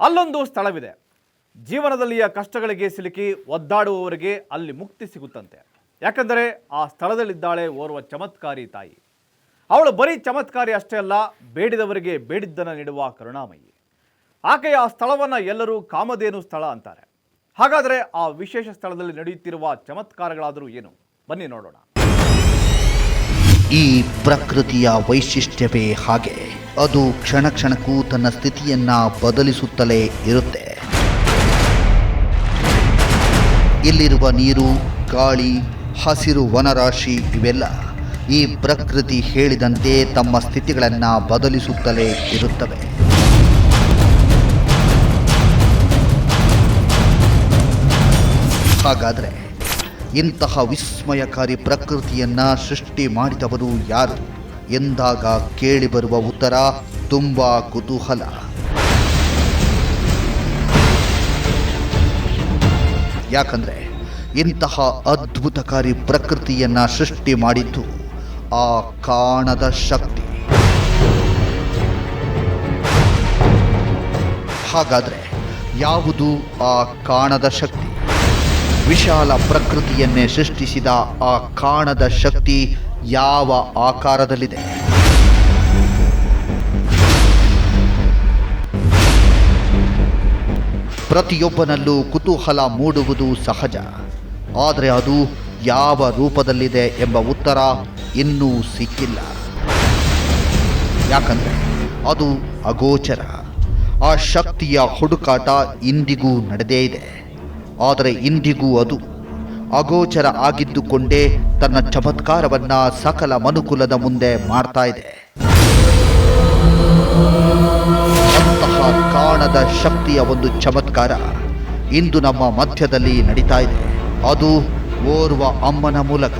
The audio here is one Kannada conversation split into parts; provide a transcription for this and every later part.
ಅಲ್ಲೊಂದು ಸ್ಥಳವಿದೆ. ಜೀವನದಲ್ಲಿಯ ಕಷ್ಟಗಳಿಗೆ ಸಿಲುಕಿ ಒದ್ದಾಡುವವರಿಗೆ ಅಲ್ಲಿ ಮುಕ್ತಿ ಸಿಗುತ್ತಂತೆ. ಯಾಕಂದರೆ ಆ ಸ್ಥಳದಲ್ಲಿದ್ದಾಳೆ ಓರ್ವ ಚಮತ್ಕಾರಿ ತಾಯಿ. ಅವಳು ಬರೀ ಚಮತ್ಕಾರಿ ಅಷ್ಟೇ ಅಲ್ಲ, ಬೇಡಿದವರಿಗೆ ಬೇಡಿದ್ದನ್ನು ನೀಡುವ ಕರುಣಾಮಯಿ. ಆಕೆಯ ಆ ಸ್ಥಳವನ್ನು ಎಲ್ಲರೂ ಕಾಮಧೇನು ಸ್ಥಳ ಅಂತಾರೆ. ಹಾಗಾದರೆ ಆ ವಿಶೇಷ ಸ್ಥಳದಲ್ಲಿ ನಡೆಯುತ್ತಿರುವ ಚಮತ್ಕಾರಗಳಾದರೂ ಏನು? ಬನ್ನಿ ನೋಡೋಣ. ಈ ಪ್ರಕೃತಿಯ ವೈಶಿಷ್ಟ್ಯವೇ ಹಾಗೆ. ಅದು ಕ್ಷಣ ಕ್ಷಣಕ್ಕೂ ತನ್ನ ಸ್ಥಿತಿಯನ್ನ ಬದಲಿಸುತ್ತಲೇ ಇರುತ್ತೆ. ಇಲ್ಲಿರುವ ನೀರು, ಗಾಳಿ, ಹಸಿರು ವನರಾಶಿ ಇವೆಲ್ಲ ಈ ಪ್ರಕೃತಿ ಹೇಳಿದಂತೆ ತಮ್ಮ ಸ್ಥಿತಿಗಳನ್ನು ಬದಲಿಸುತ್ತಲೇ ಇರುತ್ತವೆ. ಹಾಗಾದರೆ ಇಂತಹ ವಿಸ್ಮಯಕಾರಿ ಪ್ರಕೃತಿಯನ್ನ ಸೃಷ್ಟಿ ಮಾಡಿದವರು ಯಾರು? ಎಂದಾಗ ಕೇಳಿಬರುವ ಉತ್ತರ ತುಂಬಾ ಕುತೂಹಲ. ಯಾಕಂದ್ರೆ ಇಂತಹ ಅದ್ಭುತಕಾರಿ ಪ್ರಕೃತಿಯನ್ನ ಸೃಷ್ಟಿ ಮಾಡಿದ್ದು ಆ ಕಾಣದ ಶಕ್ತಿ. ಹಾಗಾದ್ರೆ ಯಾವುದು ಆ ಕಾಣದ ಶಕ್ತಿ? ವಿಶಾಲ ಪ್ರಕೃತಿಯನ್ನೇ ಸೃಷ್ಟಿಸಿದ ಆ ಕಾಣದ ಶಕ್ತಿ ಯಾವ ಆಕಾರದಲ್ಲಿದೆ? ಪ್ರತಿಯೊಬ್ಬನಲ್ಲೂ ಕುತೂಹಲ ಮೂಡುವುದು ಸಹಜ. ಆದರೆ ಅದು ಯಾವ ರೂಪದಲ್ಲಿದೆ ಎಂಬ ಉತ್ತರ ಇನ್ನೂ ಸಿಕ್ಕಿಲ್ಲ. ಯಾಕಂದರೆ ಅದು ಅಗೋಚರ. ಆ ಶಕ್ತಿಯ ಹುಡುಕಾಟ ಇಂದಿಗೂ ನಡೆದೇ ಇದೆ. ಆದರೆ ಇಂದಿಗೂ ಅದು ಅಗೋಚರ ಆಗಿದ್ದುಕೊಂಡೇ ತನ್ನ ಚಮತ್ಕಾರವನ್ನ ಸಕಲ ಮನುಕುಲದ ಮುಂದೆ ಮಾಡ್ತಾ ಇದೆ. ಅಂತಹ ಕಾಣದ ಶಕ್ತಿಯ ಒಂದು ಚಮತ್ಕಾರ ಇಂದು ನಮ್ಮ ಮಧ್ಯದಲ್ಲಿ ನಡೀತಾ ಇದೆ. ಅದು ಓರ್ವ ಅಮ್ಮನ ಮೂಲಕ.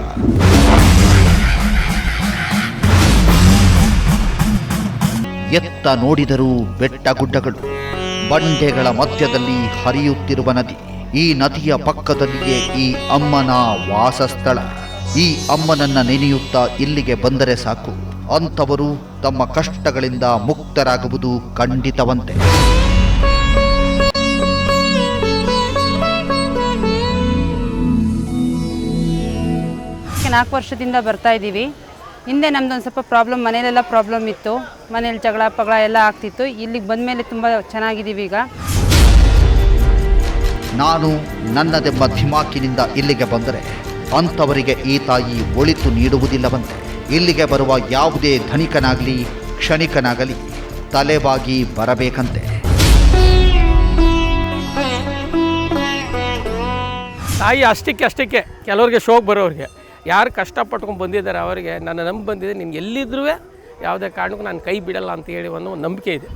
ಎತ್ತ ನೋಡಿದರೂ ಬೆಟ್ಟ ಗುಡ್ಡಗಳು, ಬಂಡೆಗಳ ಮಧ್ಯದಲ್ಲಿ ಹರಿಯುತ್ತಿರುವ ನದಿ. ಈ ನದಿಯ ಪಕ್ಕದಲ್ಲಿಯೇ ಈ ಅಮ್ಮನ ವಾಸಸ್ಥಳ. ಈ ಅಮ್ಮನನ್ನ ನೆನೆಯುತ್ತಾ ಇಲ್ಲಿಗೆ ಬಂದರೆ ಸಾಕು. ಅಂಥವರು ತಮ್ಮ ಕಷ್ಟಗಳಿಂದ ಮುಕ್ತರಾಗುವುದು ಖಂಡಿತವಂತೆ. ನಾಲ್ಕು ವರ್ಷದಿಂದ ಬರ್ತಾ ಇದ್ದೀವಿ. ಹಿಂದೆ ನಮ್ದೊಂದು ಸ್ವಲ್ಪ ಪ್ರಾಬ್ಲಮ್ ಮನೇಲೆಲ್ಲ ಪ್ರಾಬ್ಲಮ್ ಇತ್ತು. ಮನೇಲಿ ಜಗಳ, ಪಗಳ ಎಲ್ಲ ಆಗ್ತಿತ್ತು. ಇಲ್ಲಿಗೆ ಬಂದಮೇಲೆ ತುಂಬ ಚೆನ್ನಾಗಿದ್ದೀವಿ ಈಗ. ನಾನು ನನ್ನದೆಂಬ ಧಿಮಾಕಿನಿಂದ ಇಲ್ಲಿಗೆ ಬಂದರೆ ಅಂಥವರಿಗೆ ಈ ತಾಯಿ ಒಳಿತು ನೀಡುವುದಿಲ್ಲವಂತೆ. ಇಲ್ಲಿಗೆ ಬರುವ ಯಾವುದೇ ಧನಿಕನಾಗಲಿ, ಕ್ಷಣಿಕನಾಗಲಿ, ತಲೆಬಾಗಿ ಬರಬೇಕಂತೆ. ತಾಯಿ ಅಷ್ಟಕ್ಕೆ ಅಷ್ಟಕ್ಕೆ ಕೆಲವ್ರಿಗೆ ಶೋಕ್ ಬರೋರಿಗೆ. ಯಾರು ಕಷ್ಟಪಟ್ಕೊಂಡು ಬಂದಿದ್ದಾರೆ ಅವರಿಗೆ, ನನ್ನ ನಂಬಿ ಬಂದಿದೆ, ನೀನು ಎಲ್ಲಿದ್ರೂ ಯಾವುದೇ ಕಾರಣಕ್ಕೂ ನಾನು ಕೈ ಬಿಡಲ್ಲ ಅಂತ ಹೇಳಿ ಒಂದು ನಂಬಿಕೆ ಇದೆ.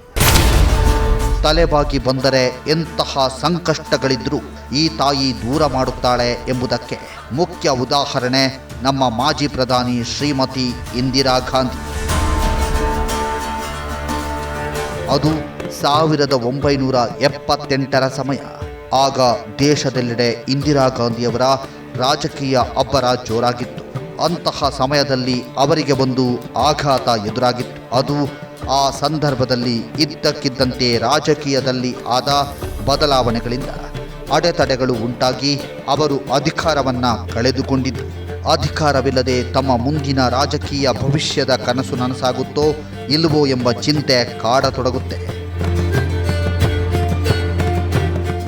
ತಲೆಬಾಗಿ ಬಂದರೆ ಎಂತಹ ಸಂಕಷ್ಟಗಳಿದ್ರೂ ಈ ತಾಯಿ ದೂರ ಮಾಡುತ್ತಾಳೆ ಎಂಬುದಕ್ಕೆ ಮುಖ್ಯ ಉದಾಹರಣೆ ನಮ್ಮ ಮಾಜಿ ಪ್ರಧಾನಿ ಶ್ರೀಮತಿ ಇಂದಿರಾ ಗಾಂಧಿ. ಅದು ಸಾವಿರದ ಒಂಬೈನೂರ ಎಪ್ಪತ್ತೆಂಟರ ಸಮಯ. ಆಗ ದೇಶದೆಲ್ಲೆಡೆ ಇಂದಿರಾ ಗಾಂಧಿಯವರ ರಾಜಕೀಯ ಅಬ್ಬರ ಜೋರಾಗಿತ್ತು. ಅಂತಹ ಸಮಯದಲ್ಲಿ ಅವರಿಗೆ ಒಂದು ಆಘಾತ ಎದುರಾಗಿತ್ತು. ಅದು ಆ ಸಂದರ್ಭದಲ್ಲಿ ಇದ್ದಕ್ಕಿದ್ದಂತೆ ರಾಜಕೀಯದಲ್ಲಿ ಆದ ಬದಲಾವಣೆಗಳಿಂದ ಅಡೆತಡೆಗಳು ಉಂಟಾಗಿ ಅವರು ಅಧಿಕಾರವನ್ನು ಕಳೆದುಕೊಂಡಿದ್ದು, ಅಧಿಕಾರವಿಲ್ಲದೆ ತಮ್ಮ ಮುಂದಿನ ರಾಜಕೀಯ ಭವಿಷ್ಯದ ಕನಸು ನನಸಾಗುತ್ತೋ ಇಲ್ಲವೋ ಎಂಬ ಚಿಂತೆ ಕಾಡತೊಡಗುತ್ತೆ.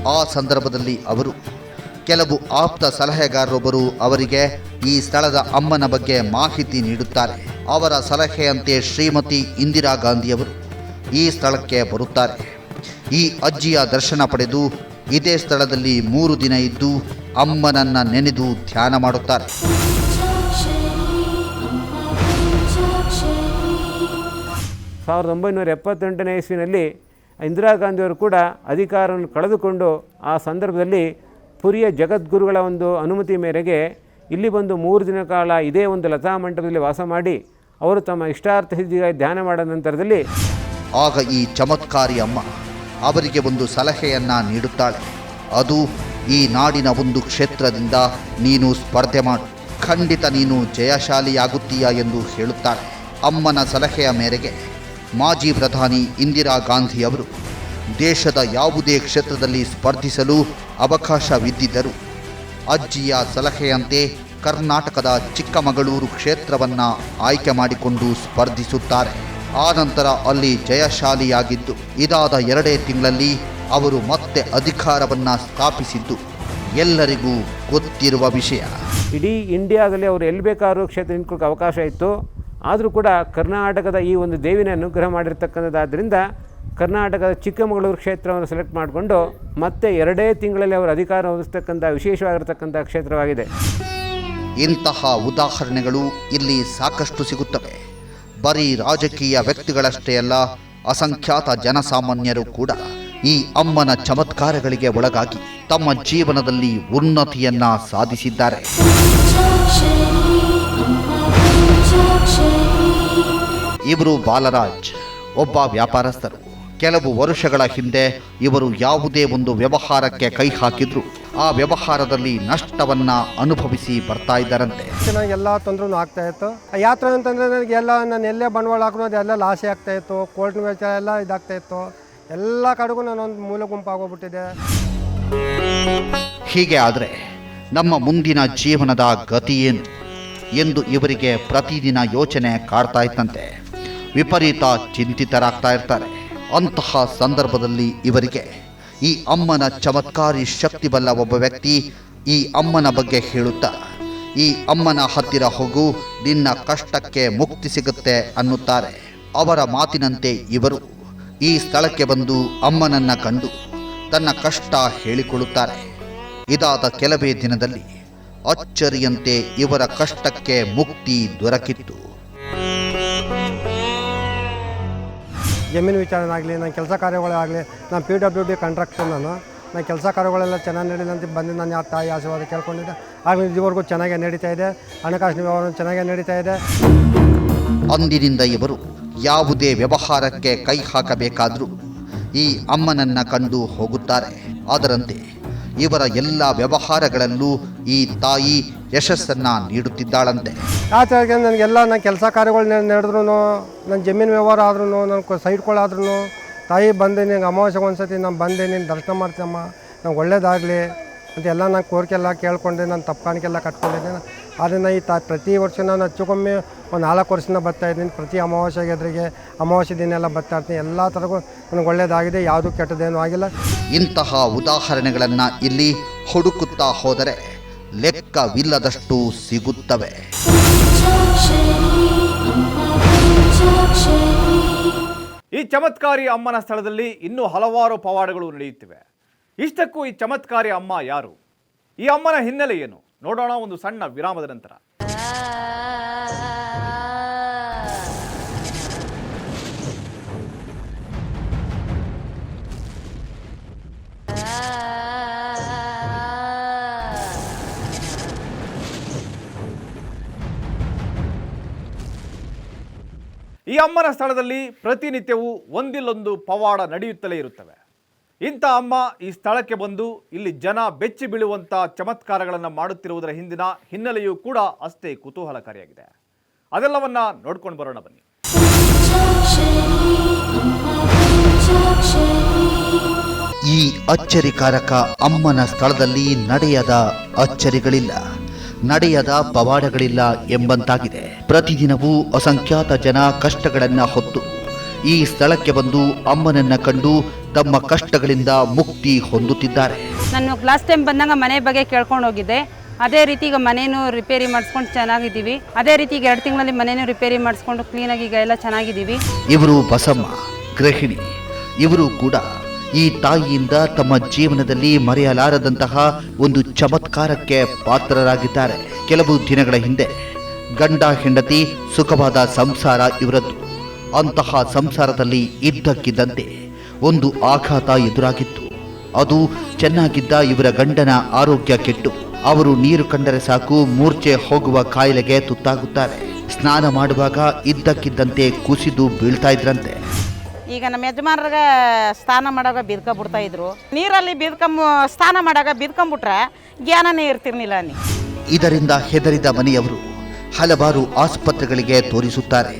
ಆ ಸಂದರ್ಭದಲ್ಲಿ ಅವರು ಕೆಲವು ಆಪ್ತ ಸಲಹೆಗಾರರೊಬ್ಬರು ಅವರಿಗೆ ಈ ಸ್ಥಳದ ಅಮ್ಮನ ಬಗ್ಗೆ ಮಾಹಿತಿ ನೀಡುತ್ತಾರೆ. ಅವರ ಸಲಹೆಯಂತೆ ಶ್ರೀಮತಿ ಇಂದಿರಾ ಗಾಂಧಿಯವರು ಈ ಸ್ಥಳಕ್ಕೆ ಬರುತ್ತಾರೆ. ಈ ಅಜ್ಜಿಯ ದರ್ಶನ ಪಡೆದು ಇದೇ ಸ್ಥಳದಲ್ಲಿ ಮೂರು ದಿನ ಇದ್ದು ಅಮ್ಮನನ್ನ ನೆನೆದು ಧ್ಯಾನ ಮಾಡುತ್ತಾರೆ. ಸಾವಿರದ ಒಂಬೈನೂರ ಎಪ್ಪತ್ತೆಂಟನೇ ಇಸ್ವಿನಲ್ಲಿ ಇಂದಿರಾ ಗಾಂಧಿಯವರು ಕೂಡ ಅಧಿಕಾರವನ್ನು ಕಳೆದುಕೊಂಡು ಆ ಸಂದರ್ಭದಲ್ಲಿ ಪುರಿಯ ಜಗದ್ಗುರುಗಳ ಒಂದು ಅನುಮತಿ ಮೇರೆಗೆ ಇಲ್ಲಿ ಬಂದು ಮೂರು ದಿನ ಕಾಲ ಇದೇ ಒಂದು ಲತಾ ಮಂಟಪದಲ್ಲಿ ವಾಸ ಮಾಡಿ ಅವರು ತಮ್ಮ ಇಷ್ಟಾರ್ಥ ಸಿದ್ಧಿಗಾಗಿ ಧ್ಯಾನ ಮಾಡಿದ ನಂತರದಲ್ಲಿ ಆಗ ಈ ಚಮತ್ಕಾರಿ ಅಮ್ಮ ಅವರಿಗೆ ಒಂದು ಸಲಹೆಯನ್ನ ನೀಡುತ್ತಾಳೆ. ಅದು ಈ ನಾಡಿನ ಒಂದು ಕ್ಷೇತ್ರದಿಂದ ನೀನು ಸ್ಪರ್ಧೆ ಮಾಡು. ಖಂಡಿತ ನೀನು ಜಯಶಾಲಿಯಾಗುತ್ತೀಯ ಎಂದು ಹೇಳುತ್ತಾಳೆ ಅಮ್ಮನ ಸಲಹೆಯ ಮೇರೆಗೆ. ಮಾಜಿ ಪ್ರಧಾನಿ ಇಂದಿರಾ ಗಾಂಧಿ ಅವರು ದೇಶದ ಯಾವುದೇ ಕ್ಷೇತ್ರದಲ್ಲಿ ಸ್ಪರ್ಧಿಸಲು ಅವಕಾಶವಿದ್ದಿದ್ದರು ಅಜ್ಜಿಯ ಸಲಹೆಯಂತೆ ಕರ್ನಾಟಕದ ಚಿಕ್ಕಮಗಳೂರು ಕ್ಷೇತ್ರವನ್ನು ಆಯ್ಕೆ ಮಾಡಿಕೊಂಡು ಸ್ಪರ್ಧಿಸುತ್ತಾರೆ. ಆನಂತರ ಅಲ್ಲಿ ಜಯಶಾಲಿಯಾಗಿದ್ದು, ಇದಾದ ಎರಡೇ ತಿಂಗಳಲ್ಲಿ ಅವರು ಮತ್ತೆ ಅಧಿಕಾರವನ್ನ ಸ್ಥಾಪಿಸಿದ್ದು. ಎಲ್ಲರಿಗೂ ಗೊತ್ತಿರುವ ವಿಷಯ. ಇಡೀ ಇಂಡಿಯಾದಲ್ಲಿ ಅವರು ಎಲ್ಲಿ ಬೇಕಾದ್ರೂ ಕ್ಷೇತ್ರ ನಿಂತ್ಕೊಳ್ಳೋಕೆ ಅವಕಾಶ ಇತ್ತು. ಆದರೂ ಕೂಡ ಕರ್ನಾಟಕದ ಈ ಒಂದು ದೇವಿನ ಅನುಗ್ರಹ ಮಾಡಿರ್ತಕ್ಕಂಥದ್ದಾದ್ದರಿಂದ ಕರ್ನಾಟಕದ ಚಿಕ್ಕಮಗಳೂರು ಕ್ಷೇತ್ರವನ್ನು ಸೆಲೆಕ್ಟ್ ಮಾಡಿಕೊಂಡು ಮತ್ತೆ ಎರಡೇ ತಿಂಗಳಲ್ಲಿ ಅವರು ಅಧಿಕಾರ ವಹಿಸ್ತಕ್ಕಂಥ ವಿಶೇಷವಾಗಿರ್ತಕ್ಕಂಥ ಕ್ಷೇತ್ರವಾಗಿದೆ. ಇಂತಹ ಉದಾಹರಣೆಗಳು ಇಲ್ಲಿ ಸಾಕಷ್ಟು ಸಿಗುತ್ತವೆ. ಬರೀ ರಾಜಕೀಯ ವ್ಯಕ್ತಿಗಳಷ್ಟೇ ಅಲ್ಲ, ಅಸಂಖ್ಯಾತ ಜನಸಾಮಾನ್ಯರು ಕೂಡ ಈ ಅಮ್ಮನ ಚಮತ್ಕಾರಗಳಿಗೆ ಒಳಗಾಗಿ ತಮ್ಮ ಜೀವನದಲ್ಲಿ ಉನ್ನತಿಯನ್ನ ಸಾಧಿಸಿದ್ದಾರೆ. ಇವರು ಬಾಲರಾಜ್, ಒಬ್ಬ ವ್ಯಾಪಾರಸ್ಥರು. ಕೆಲವು ವರ್ಷಗಳ ಹಿಂದೆ ಇವರು ಯಾವುದೇ ಒಂದು ವ್ಯವಹಾರಕ್ಕೆ ಕೈ ಹಾಕಿದ್ರು. ಆ ವ್ಯವಹಾರದಲ್ಲಿ ನಷ್ಟವನ್ನ ಅನುಭವಿಸಿ ಬರ್ತಾ ಇದ್ದಾರಂತೆ. ನನಗೆ ಎಲ್ಲ ತೊಂದರೆನೂ ಆಗ್ತಾ ಇತ್ತು. ಯಾತ್ರೆ ಅಂತಂದ್ರೆ ನನಗೆ ಎಲ್ಲ ನಾನು ಎಲ್ಲೇ ಬಂಡವಾಳ ಹಾಕಿದ್ರು ಅದೆಲ್ಲ ಲಾಸೆ ಆಗ್ತಾ ಇತ್ತು. ಕೋರ್ಟ್ ವೆಚ್ಚ ಎಲ್ಲ ಇದಾಗ್ತಾ ಇತ್ತು. ಎಲ್ಲ ಕಡೆಗೂ ನಾನು ಒಂದು ಮೂಲ ಗುಂಪಾಗೋಗ್ಬಿಟ್ಟಿದೆ. ಹೀಗೆ ಆದರೆ ನಮ್ಮ ಮುಂದಿನ ಜೀವನದ ಗತಿ ಏನು ಎಂದು ಇವರಿಗೆ ಪ್ರತಿದಿನ ಯೋಚನೆ ಕಾಡ್ತಾ ಇತ್ತಂತೆ. ವಿಪರೀತ ಚಿಂತಿತರಾಗ್ತಾ ಇರ್ತಾರೆ. ಅಂತಹ ಸಂದರ್ಭದಲ್ಲಿ ಇವರಿಗೆ ಈ ಅಮ್ಮನ ಚಮತ್ಕಾರಿ ಶಕ್ತಿ ಬಲ್ಲ ಒಬ್ಬ ವ್ಯಕ್ತಿ ಈ ಅಮ್ಮನ ಬಗ್ಗೆ ಹೇಳುತ್ತಾ, ಈ ಅಮ್ಮನ ಹತ್ತಿರ ಹೋಗು, ನಿನ್ನ ಕಷ್ಟಕ್ಕೆ ಮುಕ್ತಿ ಸಿಗುತ್ತೆ ಅನ್ನುತ್ತಾರೆ. ಅವರ ಮಾತಿನಂತೆ ಇವರು ಈ ಸ್ಥಳಕ್ಕೆ ಬಂದು ಅಮ್ಮನನ್ನು ಕಂಡು ತನ್ನ ಕಷ್ಟ ಹೇಳಿಕೊಳ್ಳುತ್ತಾರೆ. ಇದಾದ ಕೆಲವೇ ದಿನದಲ್ಲಿ ಅಚ್ಚರಿಯಂತೆ ಇವರ ಕಷ್ಟಕ್ಕೆ ಮುಕ್ತಿ ದೊರಕಿತ್ತು. ಜಮೀನು ವಿಚಾರಣೆ ಆಗಲಿ, ನನ್ನ ಕೆಲಸ ಕಾರ್ಯಗಳಾಗಲಿ ನಾನು ಪಿ ಡಬ್ಲ್ಯೂ ಡಿ ಕಾಂಟ್ರಾಕ್ಟರ್ ನಾನು ನನ್ನ ಕೆಲಸ ಕಾರ್ಯಗಳೆಲ್ಲ ಚೆನ್ನಾಗಿ ನಡೀಲಿ ಅಂತ ಬಂದು ನಾನು ಯಾರು ತಾಯಿ ಆಶೀರ್ವಾದ ಕೇಳ್ಕೊಂಡಿದ್ದೆ. ಆಗಲಿ, ಇದುವರೆಗೂ ಚೆನ್ನಾಗೇ ನಡೀತಾ ಇದೆ. ಹಣಕಾಸಿನ ವ್ಯವಹಾರ ಚೆನ್ನಾಗೇ ನಡೀತಾ ಇದೆ. ಅಂದಿನಿಂದ ಇವರು ಯಾವುದೇ ವ್ಯವಹಾರಕ್ಕೆ ಕೈ ಹಾಕಬೇಕಾದರೂ ಈ ಅಮ್ಮನನ್ನು ಕಂಡು ಹೋಗುತ್ತಾರೆ. ಅದರಂತೆ ಇವರ ಎಲ್ಲ ವ್ಯವಹಾರಗಳಲ್ಲೂ ಈ ತಾಯಿ ಯಶಸ್ಸನ್ನ ನೀಡುತ್ತಿದ್ದಾಳಂತೆ. ಯಾತ್ರೆಗೆ ನನಗೆಲ್ಲ ನನ್ನ ಕೆಲಸ ಕಾರ್ಯಗಳು ನಡೆದ್ರು ನನ್ನ ಜಮೀನು ವ್ಯವಹಾರ ಆದ್ರೂ ನನ್ನ ಸೈಟ್ಗಳಾದ್ರೂ ತಾಯಿ ಬಂದೆ ನಿಂಗೆ ಅಮಾವಾಸ್ಯೆಗೆ ಒಂದ್ಸತಿ ನಾನು ಬಂದೆ ನೀನು ದರ್ಶನ ಮಾಡ್ತೀಯಮ್ಮ, ನಂಗೆ ಒಳ್ಳೇದಾಗಲಿ ಅಂತ ಎಲ್ಲ ನಾನು ಕೋರಿಕೆ ಎಲ್ಲ ಕೇಳ್ಕೊಂಡೆ, ನಾನು ತಪ್ಪು ಕಾಣಿಕೆಲ್ಲ ಕಟ್ಕೊಂಡಿದ್ದೆ. ಆದ್ದರಿಂದ ಈ ತ ಪ್ರತಿ ವರ್ಷ ನಾನು ಹೆಚ್ಚುಕೊಮ್ಮೆ ಒಂದು ನಾಲ್ಕು ವರ್ಷದಿಂದ ಬರ್ತಾ ಇದ್ದೀನಿ. ಪ್ರತಿ ಅಮಾವಾಸ್ಯೆಗೆ ಎದುರಿಗೆ ಅಮಾವಾಸ್ಯೆ ದಿನ ಎಲ್ಲ ಬರ್ತಾ ಇರ್ತೀನಿ. ಎಲ್ಲ ಥರಗೂ ನನಗೆ ಒಳ್ಳೆಯದಾಗಿದೆ ಯಾವುದೂ ಕೆಟ್ಟದೇನೂ ಆಗಿಲ್ಲ. ಇಂತಹ ಉದಾಹರಣೆಗಳನ್ನು ಇಲ್ಲಿ ಹುಡುಕುತ್ತಾ ಹೋದರೆ ಲೆಕ್ಕವಿಲ್ಲದಷ್ಟು ಸಿಗುತ್ತವೆ. ಈ ಚಮತ್ಕಾರಿ ಅಮ್ಮನ ಸ್ಥಳದಲ್ಲಿ ಇನ್ನೂ ಹಲವಾರು ಪವಾಡಗಳು ನಡೆಯುತ್ತಿವೆ. ಇಷ್ಟಕ್ಕೂ ಈ ಚಮತ್ಕಾರಿ ಅಮ್ಮ ಯಾರು? ಈ ಅಮ್ಮನ ಹಿನ್ನೆಲೆ ಏನು? ನೋಡೋಣ ಒಂದು ಸಣ್ಣ ವಿರಾಮದ ನಂತರ. ಈ ಅಮ್ಮನ ಸ್ಥಳದಲ್ಲಿ ಪ್ರತಿನಿತ್ಯವೂ ಒಂದಿಲ್ಲೊಂದು ಪವಾಡ ನಡೆಯುತ್ತಲೇ ಇರುತ್ತವೆ. ಇಂಥ ಅಮ್ಮ ಈ ಸ್ಥಳಕ್ಕೆ ಬಂದು ಇಲ್ಲಿ ಜನ ಬೆಚ್ಚಿ ಬೀಳುವಂಥ ಚಮತ್ಕಾರಗಳನ್ನು ಮಾಡುತ್ತಿರುವುದರ ಹಿಂದಿನ ಹಿನ್ನೆಲೆಯೂ ಕೂಡ ಅಷ್ಟೇ ಕುತೂಹಲಕಾರಿಯಾಗಿದೆ. ಅದೆಲ್ಲವನ್ನ ನೋಡ್ಕೊಂಡು ಬರೋಣ ಬನ್ನಿ. ಈ ಅಚ್ಚರಿಕಾರಕ ಅಮ್ಮನ ಸ್ಥಳದಲ್ಲಿ ನಡೆಯದ ಅಚ್ಚರಿಗಳಿಲ್ಲ, ನಡೆಯದ ಪವಾಡಗಳಿಲ್ಲ ಎಂಬಂತಾಗಿದೆ. ಪ್ರತಿದಿನವೂ ಅಸಂಖ್ಯಾತ ಜನ ಕಷ್ಟಗಳನ್ನು ಹೊತ್ತು ಈ ಸ್ಥಳಕ್ಕೆ ಬಂದು ಅಮ್ಮನನ್ನ ಕಂಡು ತಮ್ಮ ಕಷ್ಟಗಳಿಂದ ಮುಕ್ತಿ ಹೊಂದುತ್ತಿದ್ದಾರೆ. ನಾನು ಲಾಸ್ಟ್ ಟೈಮ್ ಬಂದಾಗ ಮನೆ ಬಗ್ಗೆ ಕೇಳ್ಕೊಂಡು ಹೋಗಿದ್ದೆ. ಅದೇ ರೀತಿ ಈಗ ಮನೇನು ರಿಪೇರಿ ಮಾಡಿಸ್ಕೊಂಡು ಚೆನ್ನಾಗಿದ್ದೀವಿ. ಅದೇ ರೀತಿ ಈಗ ಎರಡು ತಿಂಗಳಲ್ಲಿ ಮನೇನು ರಿಪೇರಿ ಮಾಡಿಸ್ಕೊಂಡು ಕ್ಲೀನಾಗಿ ಈಗ ಎಲ್ಲ ಚೆನ್ನಾಗಿದ್ದೀವಿ. ಇವರು ಬಸಮ್ಮ ಗೃಹಿಣಿ. ಇವರು ಕೂಡ ಈ ತಾಯಿಯಿಂದ ತಮ್ಮ ಜೀವನದಲ್ಲಿ ಮರೆಯಲಾರದಂತಹ ಒಂದು ಚಮತ್ಕಾರಕ್ಕೆ ಪಾತ್ರರಾಗಿದ್ದಾರೆ. ಕೆಲವು ದಿನಗಳ ಹಿಂದೆ ಗಂಡ ಹೆಂಡತಿ ಸುಖವಾದ ಸಂಸಾರ ಇವರದ್ದು. ಅಂತಹ ಸಂಸಾರದಲ್ಲಿ ಇದ್ದಕ್ಕಿದ್ದಂತೆ ಒಂದು ಆಘಾತ ಎದುರಾಗಿತ್ತು. ಅದು ಚೆನ್ನಾಗಿದ್ದ ಇವರ ಗಂಡನ ಆರೋಗ್ಯ ಕೆಟ್ಟು. ಅವರು ನೀರು ಕಂಡರೆ ಸಾಕು ಮೂರ್ಛೆ ಹೋಗುವ ಕಾಯಿಲೆಗೆ ತುತ್ತಾಗುತ್ತಾರೆ. ಸ್ನಾನ ಮಾಡುವಾಗ ಇದ್ದಕ್ಕಿದ್ದಂತೆ ಕುಸಿದು ಬೀಳ್ತಾ ಇದ್ರಂತೆ. ಈಗ ನಮ್ಮ ಯಜಮಾನ್ರಿಗೆ ಸ್ನಾನ ಮಾಡಾಗ ಬಿದ್ಕೊಂಬಿಡ್ತಾ ಇದ್ರು. ನೀರಲ್ಲಿ ಬಿದ್ಕೊಂಬ ಸ್ನಾನ ಮಾಡಾಗ ಬಿದ್ಕೊಂಬಿಟ್ರೆ ಜ್ಞಾನನೇ ಇರ್ತಿರ್ಲಿಲ್ಲ ನೀ ಇದರಿಂದ ಹೆದರಿದ ಮನೆಯವರು ಹಲವಾರು ಆಸ್ಪತ್ರೆಗಳಿಗೆ ತೋರಿಸುತ್ತಾರೆ.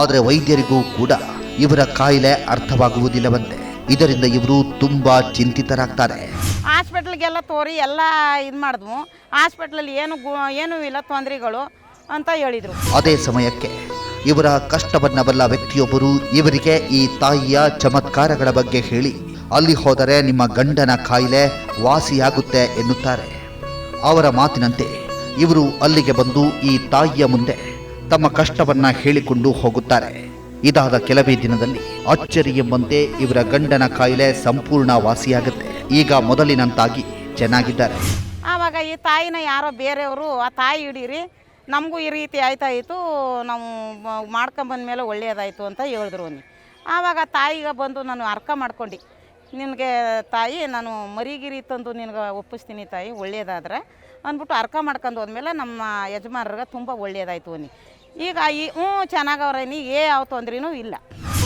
ಆದರೆ ವೈದ್ಯರಿಗೂ ಕೂಡ ಇವರ ಕಾಯಿಲೆ ಅರ್ಥವಾಗುವುದಿಲ್ಲವಂತೆ. ಇದರಿಂದ ಇವರು ತುಂಬಾ ಚಿಂತಿತರಾಗ್ತಾರೆ. ಹಾಸ್ಪಿಟಲ್ಗೆಲ್ಲ ತೋರಿ ಎಲ್ಲ ಇದು ಮಾಡಿದ್ವು. ಹಾಸ್ಪಿಟ್ಲಲ್ಲಿ ಏನು ಗು ಏನೂ ಇಲ್ಲ ತೊಂದರೆಗಳು ಅಂತ ಹೇಳಿದರು. ಅದೇ ಸಮಯಕ್ಕೆ ಇವರ ಕಷ್ಟವನ್ನ ಬಲ್ಲ ವ್ಯಕ್ತಿಯೊಬ್ಬರು ಇವರಿಗೆ ಈ ತಾಯಿಯ ಚಮತ್ಕಾರಗಳ ಬಗ್ಗೆ ಹೇಳಿ ಅಲ್ಲಿ ಹೋದರೆ ನಿಮ್ಮ ಗಂಡನ ಕಾಯಿಲೆ ವಾಸಿಯಾಗುತ್ತೆ ಎನ್ನುತ್ತಾರೆ. ಅವರ ಮಾತಿನಂತೆ ಇವರು ಅಲ್ಲಿಗೆ ಬಂದು ಈ ತಾಯಿಯ ಮುಂದೆ ತಮ್ಮ ಕಷ್ಟವನ್ನ ಹೇಳಿಕೊಂಡು ಹೋಗುತ್ತಾರೆ. ಇದಾದ ಕೆಲವೇ ದಿನದಲ್ಲಿ ಅಚ್ಚರಿ ಎಂಬಂತೆ ಇವರ ಗಂಡನ ಕಾಯಿಲೆ ಸಂಪೂರ್ಣ ವಾಸಿಯಾಗುತ್ತೆ ಈಗ ಮೊದಲಿನಂತಾಗಿ ಚೆನ್ನಾಗಿದ್ದಾರೆ. ಆವಾಗ ಈ ತಾಯಿನ ಯಾರೋ ಬೇರೆಯವರು, ಆ ತಾಯಿ ಹಿಡೀರಿ, ನಮಗೂ ಈ ರೀತಿ ಆಯ್ತಾ ಇತ್ತು ನಾವು ಮಾಡ್ಕೊಂಬಂದ ಮೇಲೆ ಒಳ್ಳೆಯದಾಯಿತು ಅಂತ ಹೇಳಿದ್ರು ಅವನಿ ಆವಾಗ ತಾಯಿಗೆ ಬಂದು ನಾನು ಅರ್ಕ ಮಾಡ್ಕೊಂಡು. ನಿನಗೆ ತಾಯಿ, ನಾನು ಮರಿಗಿರಿ ತಂದು ನಿನಗೆ ಒಪ್ಪಿಸ್ತೀನಿ ತಾಯಿ ಒಳ್ಳೆಯದಾದ್ರೆ ಅಂದ್ಬಿಟ್ಟು ಅರ್ಕ ಮಾಡ್ಕೊಂಡು ಹೋದ್ಮೇಲೆ ನಮ್ಮ ಯಜಮಾನ್ರಿಗೆ ತುಂಬ ಒಳ್ಳೆಯದಾಯಿತು ನೀ ಈಗ ಈ, ಹ್ಞೂ, ಚೆನ್ನಾಗವ್ರೆ, ನೀ ಏ ಯಾವ ತೊಂದ್ರೆನೂ ಇಲ್ಲ.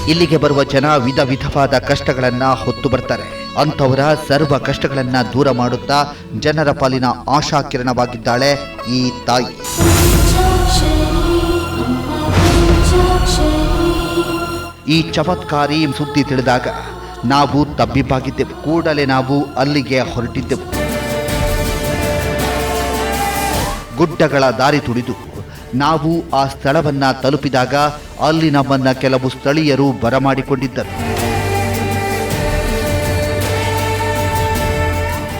ಇಲ್ಲಿಗೆ ಬರುವ ಜನ ವಿಧ ವಿಧವಾದ ಕಷ್ಟಗಳನ್ನ ಹೊತ್ತು ಬರ್ತಾರೆ. ಅಂಥವರ ಸರ್ವ ಕಷ್ಟಗಳನ್ನ ದೂರ ಮಾಡುತ್ತಾ ಜನರ ಪಾಲಿನ ಆಶಾಕಿರಣವಾಗಿದ್ದಾಳೆ ಈ ತಾಯಿ. ಈ ಚಮತ್ಕಾರಿ ಸುದ್ದಿ ತಿಳಿದಾಗ ನಾವು ತಬ್ಬಿಬ್ಬಾಗಿದ್ದೆವು. ಕೂಡಲೇ ನಾವು ಅಲ್ಲಿಗೆ ಹೊರಟಿದ್ದೆವು. ಗುಡ್ಡಗಳ ದಾರಿ ತುಳಿದು ನಾವು ಆ ಸ್ಥಳವನ್ನ ತಲುಪಿದಾಗ ಅಲ್ಲಿ ನಮ್ಮನ್ನ ಕೆಲವು ಸ್ಥಳೀಯರು ಬರಮಾಡಿಕೊಂಡಿದ್ದರು.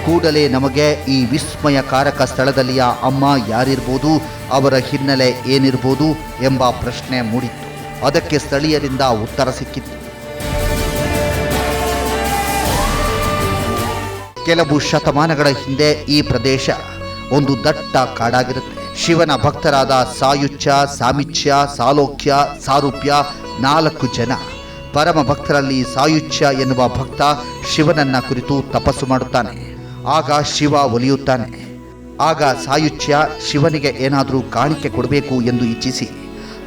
ಕೂಡಲೇ ನಮಗೆ ಈ ವಿಸ್ಮಯಕಾರಕ ಸ್ಥಳದಲ್ಲಿಯ ಅಮ್ಮ ಯಾರಿರ್ಬೋದು, ಅವರ ಹಿನ್ನೆಲೆ ಏನಿರ್ಬೋದು ಎಂಬ ಪ್ರಶ್ನೆ ಮೂಡಿತ್ತು. ಅದಕ್ಕೆ ಸ್ಥಳೀಯರಿಂದ ಉತ್ತರ ಸಿಕ್ಕಿತ್ತು. ಕೆಲವು ಶತಮಾನಗಳ ಹಿಂದೆ ಈ ಪ್ರದೇಶ ಒಂದು ದಟ್ಟ ಕಾಡಾಗಿರುತ್ತೆ. ಶಿವನ ಭಕ್ತರಾದ ಸಾಯುಚ್ಯ, ಸಾಮಿಚ್ಯ, ಸಾಲೋಕ್ಯ, ಸಾರೂಪ್ಯ ನಾಲ್ಕು ಜನ. ಪರಮ ಭಕ್ತರಲ್ಲಿ ಸಾಯುಚ್ಯ ಎನ್ನುವ ಭಕ್ತ ಶಿವನನ್ನ ಕುರಿತು ತಪಸ್ಸು ಮಾಡುತ್ತಾನೆ. ಆಗ ಶಿವ ಒಲಿಯುತ್ತಾನೆ. ಆಗ ಸಾಯುಚ್ಯ ಶಿವನಿಗೆ ಏನಾದರೂ ಕಾಣಿಕೆ ಕೊಡಬೇಕು ಎಂದು ಇಚ್ಛಿಸಿ.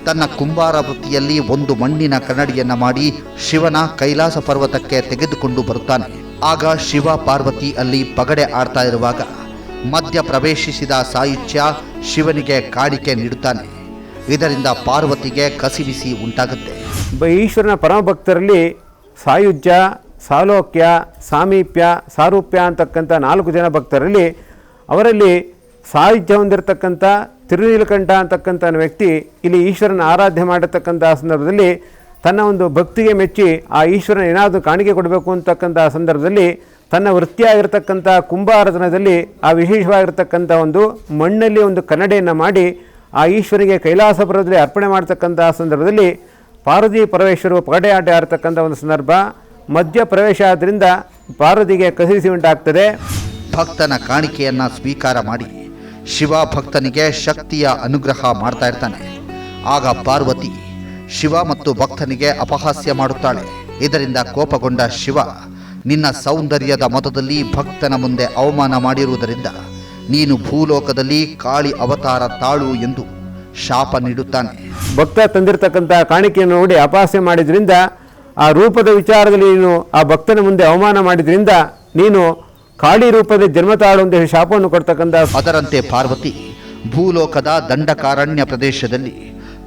ತನ್ನ ಕುಂಬಾರ ವೃತ್ತಿಯಲ್ಲಿ ಒಂದು ಮಣ್ಣಿನ ಕನ್ನಡಿಯನ್ನು ಮಾಡಿ ಶಿವನ ಕೈಲಾಸ ಪರ್ವತಕ್ಕೆ ತೆಗೆದುಕೊಂಡು ಬರುತ್ತಾನೆ. ಆಗ ಶಿವ ಪಾರ್ವತಿ ಅಲ್ಲಿ ಪಗಡೆ ಆಡ್ತಾ ಇರುವಾಗ ಮಧ್ಯ ಪ್ರವೇಶಿಸಿದ ಸಾಯುಚ್ಯ ಶಿವನಿಗೆ ಕಾಣಿಕೆ ನೀಡುತ್ತಾನೆ. ಇದರಿಂದ ಪಾರ್ವತಿಗೆ ಕಸಿವಿಸಿ ಉಂಟಾಗುತ್ತೆ. ಈಶ್ವರನ ಪರಮಭಕ್ತರಲ್ಲಿ ಸಾಯುಜ್ಯ, ಸಾಲೋಕ್ಯ, ಸಾಮೀಪ್ಯ, ಸಾರೂಪ್ಯ ಅಂತಕ್ಕಂಥ ನಾಲ್ಕು ಜನ ಭಕ್ತರಲ್ಲಿ ಅವರಲ್ಲಿ ಸಾಯುಜ್ಯ ಹೊಂದಿರತಕ್ಕಂಥ ತಿರುನೀಲಕಂಠ ಅಂತಕ್ಕಂಥ ವ್ಯಕ್ತಿ ಇಲ್ಲಿ ಈಶ್ವರನ ಆರಾಧ್ಯ ಮಾಡಿರ್ತಕ್ಕಂಥ ಸಂದರ್ಭದಲ್ಲಿ ತನ್ನ ಒಂದು ಭಕ್ತಿಗೆ ಮೆಚ್ಚಿ ಆ ಈಶ್ವರನ ಏನಾದರೂ ಕಾಣಿಕೆ ಕೊಡಬೇಕು ಅಂತಕ್ಕಂಥ ಸಂದರ್ಭದಲ್ಲಿ ತನ್ನ ವೃತ್ತಿಯಾಗಿರ್ತಕ್ಕಂಥ ಕುಂಭಾರತನದಲ್ಲಿ ಆ ವಿಶೇಷವಾಗಿರ್ತಕ್ಕಂಥ ಒಂದು ಮಣ್ಣಲ್ಲಿ ಒಂದು ಕನ್ನಡಿಯನ್ನು ಮಾಡಿ ಆ ಈಶ್ವರಿಗೆ ಕೈಲಾಸಪುರದಲ್ಲಿ ಅರ್ಪಣೆ ಮಾಡ್ತಕ್ಕಂಥ ಸಂದರ್ಭದಲ್ಲಿ ಪಾರ್ವತಿ ಪರಮೇಶ್ವರು ಪಗಡೆ ಆಟ ಆಡ್ತಕ್ಕಂಥ ಒಂದು ಸಂದರ್ಭ ಮಧ್ಯ ಪ್ರವೇಶ ಆದ್ದರಿಂದ ಪಾರ್ವತಿಗೆ ಕಸಿರಿಸಿ ಉಂಟಾಗ್ತದೆ. ಭಕ್ತನ ಕಾಣಿಕೆಯನ್ನು ಸ್ವೀಕಾರ ಮಾಡಿ ಶಿವ ಭಕ್ತನಿಗೆ ಶಕ್ತಿಯ ಅನುಗ್ರಹ ಮಾಡ್ತಾ ಇರ್ತಾನೆ. ಆಗ ಪಾರ್ವತಿ ಶಿವ ಮತ್ತು ಭಕ್ತನಿಗೆ ಅಪಹಾಸ್ಯ ಮಾಡುತ್ತಾಳೆ. ಇದರಿಂದ ಕೋಪಗೊಂಡ ಶಿವ ನಿನ್ನ ಸೌಂದರ್ಯದ ಮತದಲ್ಲಿ ಭಕ್ತನ ಮುಂದೆ ಅವಮಾನ ಮಾಡಿರುವುದರಿಂದ ನೀನು ಭೂಲೋಕದಲ್ಲಿ ಕಾಳಿ ಅವತಾರ ತಾಳು ಎಂದು ಶಾಪ ನೀಡುತ್ತಾನೆ. ಭಕ್ತ ತಂದಿರತಕ್ಕಂಥ ಕಾಣಿಕೆಯನ್ನು ನೋಡಿ ಅಪಹಾಸ್ಯ ಮಾಡಿದ್ರಿಂದ ಆ ರೂಪದ ವಿಚಾರದಲ್ಲಿ ನೀನು ಆ ಭಕ್ತನ ಮುಂದೆ ಅವಮಾನ ಮಾಡಿದ್ರಿಂದ ನೀನು ಕಾಳಿ ರೂಪದ ಜನ್ಮ ತಾಳು ಅಂತ ಹೇಳಿ ಶಾಪವನ್ನು ಕೊಡ್ತಕ್ಕಂಥ ಅದರಂತೆ ಪಾರ್ವತಿ ಭೂಲೋಕದ ದಂಡಕಾರಣ್ಯ ಪ್ರದೇಶದಲ್ಲಿ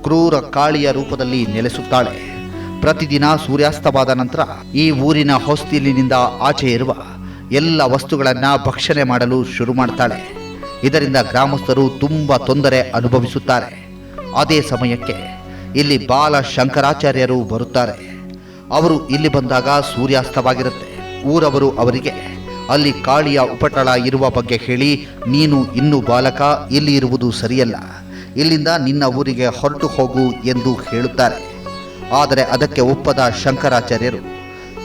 ಕ್ರೂರ ಕಾಳಿಯ ರೂಪದಲ್ಲಿ ನೆಲೆಸುತ್ತಾಳೆ. ಪ್ರತಿದಿನ ಸೂರ್ಯಾಸ್ತವಾದ ನಂತರ ಈ ಊರಿನ ಹೊಸ್ತಿಲಿನಿಂದ ಆಚೆ ಇರುವ ಎಲ್ಲ ವಸ್ತುಗಳನ್ನು ಭಕ್ಷಣೆ ಮಾಡಲು ಶುರು ಮಾಡ್ತಾಳೆ. ಇದರಿಂದ ಗ್ರಾಮಸ್ಥರು ತುಂಬ ತೊಂದರೆ ಅನುಭವಿಸುತ್ತಾರೆ. ಅದೇ ಸಮಯಕ್ಕೆ ಇಲ್ಲಿ ಬಾಲ ಶಂಕರಾಚಾರ್ಯರು ಬರುತ್ತಾರೆ. ಅವರು ಇಲ್ಲಿ ಬಂದಾಗ ಸೂರ್ಯಾಸ್ತವಾಗಿರುತ್ತೆ. ಊರವರು ಅವರಿಗೆ, ಅಲ್ಲಿ ಕಾಳಿಯ ಉಪಟಳ ಇರುವ ಬಗ್ಗೆ ಹೇಳಿ, ನೀನು ಇನ್ನೂ ಬಾಲಕ, ಇಲ್ಲಿ ಇರುವುದು ಸರಿಯಲ್ಲ. ಇಲ್ಲಿಂದ ನಿನ್ನ ಊರಿಗೆ ಹೊರಟು ಹೋಗು ಎಂದು ಹೇಳುತ್ತಾರೆ. ಆದರೆ ಅದಕ್ಕೆ ಒಪ್ಪದ ಶಂಕರಾಚಾರ್ಯರು,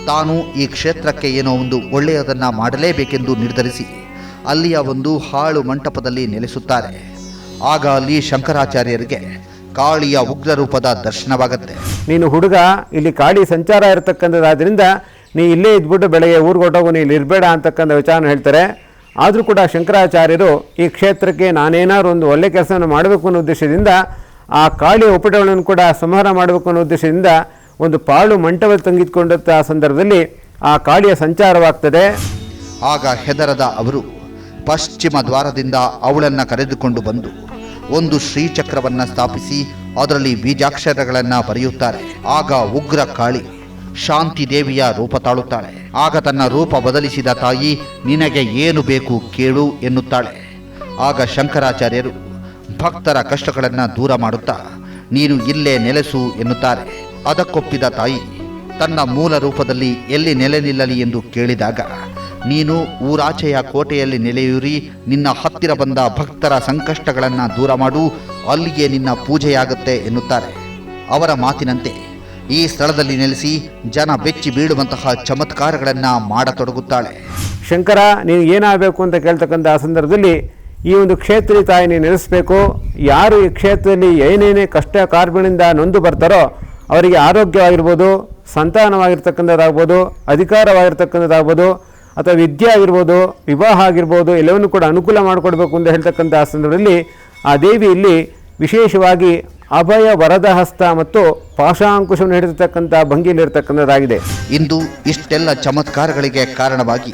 ತಾನು ಈ ಕ್ಷೇತ್ರಕ್ಕೆ ಏನೋ ಒಂದು ಒಳ್ಳೆಯದನ್ನ ಮಾಡಲೇಬೇಕೆಂದು ನಿರ್ಧರಿಸಿ ಅಲ್ಲಿಯ ಒಂದು ಹಾಳು ಮಂಟಪದಲ್ಲಿ ನೆಲೆಸುತ್ತಾರೆ. ಆಗ ಅಲ್ಲಿ ಶಂಕರಾಚಾರ್ಯರಿಗೆ ಕಾಳಿಯ ಉಗ್ರ ರೂಪದ ದರ್ಶನವಾಗುತ್ತೆ. ನೀನು ಹುಡುಗ, ಇಲ್ಲಿ ಕಾಳಿ ಸಂಚಾರ ಇರತಕ್ಕಂಥದ್ದಾದ್ರಿಂದ ನೀ ಇಲ್ಲೇ ಇದ್ಬಿಟ್ಟು ಬೆಳಗ್ಗೆ ಊರಿಗೆ ಹೊಟ್ಟೋಗು ನೀ ಇಲ್ಲಿ ಇರಬೇಡ ಅಂತಕ್ಕಂಥ ವಿಚಾರ ಹೇಳ್ತಾರೆ. ಆದರೂ ಕೂಡ ಶಂಕರಾಚಾರ್ಯರು ಈ ಕ್ಷೇತ್ರಕ್ಕೆ ನಾನೇನಾದ್ರು ಒಂದು ಒಳ್ಳೆ ಕೆಲಸವನ್ನು ಮಾಡಬೇಕು ಅನ್ನೋ ಉದ್ದೇಶದಿಂದ ಆ ಕಾಳಿಯ ಒಪ್ಪಟಗಳನ್ನು ಕೂಡ ಸಂಹಾರ ಮಾಡಬೇಕು ಅನ್ನೋ ಉದ್ದೇಶದಿಂದ ಒಂದು ಪಾಳು ಮಂಟಪ ತಂಗಿದ್ಕೊಂಡಂಥ ಸಂದರ್ಭದಲ್ಲಿ ಆ ಕಾಳಿಯ ಸಂಚಾರವಾಗ್ತದೆ. ಆಗ ಹೆದರದ ಅವರು ಪಶ್ಚಿಮ ದ್ವಾರದಿಂದ ಅವಳನ್ನು ಕರೆದುಕೊಂಡು ಬಂದು ಒಂದು ಶ್ರೀಚಕ್ರವನ್ನು ಸ್ಥಾಪಿಸಿ ಅದರಲ್ಲಿ ಬೀಜಾಕ್ಷರಗಳನ್ನು ಬರೆಯುತ್ತಾರೆ. ಆಗ ಉಗ್ರ ಕಾಳಿ ಶಾಂತಿ ದೇವಿಯ ರೂಪ ತಾಳುತ್ತಾಳೆ. ಆಗ ತನ್ನ ರೂಪ ಬದಲಿಸಿದ ತಾಯಿ, ನಿನಗೆ ಏನು ಬೇಕು ಕೇಳು ಎನ್ನುತ್ತಾಳೆ. ಆಗ ಶಂಕರಾಚಾರ್ಯರು ಭಕ್ತರ ಕಷ್ಟಗಳನ್ನು ದೂರ ಮಾಡುತ್ತಾ ನೀನು ಇಲ್ಲೇ ನೆಲೆಸು ಎನ್ನುತ್ತಾರೆ. ಅದಕ್ಕೊಪ್ಪಿದ ತಾಯಿ, ತನ್ನ ಮೂಲ ರೂಪದಲ್ಲಿ ಎಲ್ಲಿ ನೆಲೆ ನಿಲ್ಲಲಿ ಎಂದು ಕೇಳಿದಾಗ, ನೀನು ಊರಾಚೆಯ ಕೋಟೆಯಲ್ಲಿ ನೆಲೆಯೂರಿ ನಿನ್ನ ಹತ್ತಿರ ಬಂದ ಭಕ್ತರ ಸಂಕಷ್ಟಗಳನ್ನು ದೂರ ಮಾಡು ಅಲ್ಲಿಗೆ ನಿನ್ನ ಪೂಜೆಯಾಗುತ್ತೆ ಎನ್ನುತ್ತಾರೆ. ಅವರ ಮಾತಿನಂತೆ ಈ ಸ್ಥಳದಲ್ಲಿ ನೆಲೆಸಿ ಜನ ಬೆಚ್ಚಿ ಬೀಳುವಂತಹ ಚಮತ್ಕಾರಗಳನ್ನು ಮಾಡತೊಡಗುತ್ತಾಳೆ. ಶಂಕರ, ನೀನು ಏನಾಗಬೇಕು ಅಂತ ಕೇಳ್ತಕ್ಕಂಥ ಆ ಸಂದರ್ಭದಲ್ಲಿ ಈ ಒಂದು ಕ್ಷೇತ್ರ ತಾಯಿ ನೆನೆಸಬೇಕು. ಯಾರು ಈ ಕ್ಷೇತ್ರದಲ್ಲಿ ಏನೇನೇ ಕಷ್ಟ ಕಾರ್ಮಿಗಳಿಂದ ನೊಂದು ಬರ್ತಾರೋ ಅವರಿಗೆ ಆರೋಗ್ಯವಾಗಿರ್ಬೋದು, ಸಂತಾನವಾಗಿರ್ತಕ್ಕಂಥದ್ದಾಗ್ಬೋದು, ಅಧಿಕಾರವಾಗಿರ್ತಕ್ಕಂಥದ್ದಾಗ್ಬೋದು, ಅಥವಾ ವಿದ್ಯೆ ಆಗಿರ್ಬೋದು, ವಿವಾಹ ಆಗಿರ್ಬೋದು, ಎಲ್ಲವನ್ನು ಕೂಡ ಅನುಕೂಲ ಮಾಡಿಕೊಡ್ಬೇಕು ಅಂತ ಹೇಳ್ತಕ್ಕಂಥ ಸಂದರ್ಭದಲ್ಲಿ ಆ ದೇವಿ ಇಲ್ಲಿ ವಿಶೇಷವಾಗಿ ಅಭಯ ವರದ ಹಸ್ತ ಮತ್ತು ಪಾಶಾಂಕುಶವನ್ನು ಹಿಡಿದಿರ್ತಕ್ಕಂಥ ಭಂಗಿಯಲ್ಲಿರ್ತಕ್ಕಂಥದ್ದಾಗಿದೆ. ಇಂದು ಇಷ್ಟೆಲ್ಲ ಚಮತ್ಕಾರಗಳಿಗೆ ಕಾರಣವಾಗಿ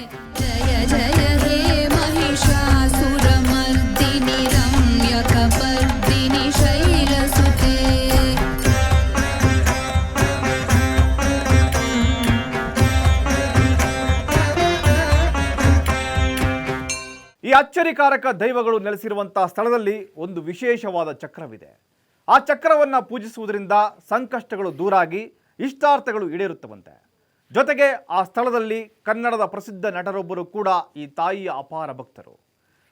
ಈ ಅಚ್ಚರಿಕಾರಕ ದೈವಗಳು ನೆಲೆಸಿರುವಂತಹ ಸ್ಥಳದಲ್ಲಿ ಒಂದು ವಿಶೇಷವಾದ ಚಕ್ರವಿದೆ ಆ ಚಕ್ರವನ್ನು ಪೂಜಿಸುವುದರಿಂದ ಸಂಕಷ್ಟಗಳು ದೂರಾಗಿ ಇಷ್ಟಾರ್ಥಗಳು ಈಡೇರುತ್ತವಂತೆ ಜೊತೆಗೆ ಆ ಸ್ಥಳದಲ್ಲಿ ಕನ್ನಡದ ಪ್ರಸಿದ್ಧ ನಟರೊಬ್ಬರು ಕೂಡ ಈ ತಾಯಿಯ ಅಪಾರ ಭಕ್ತರು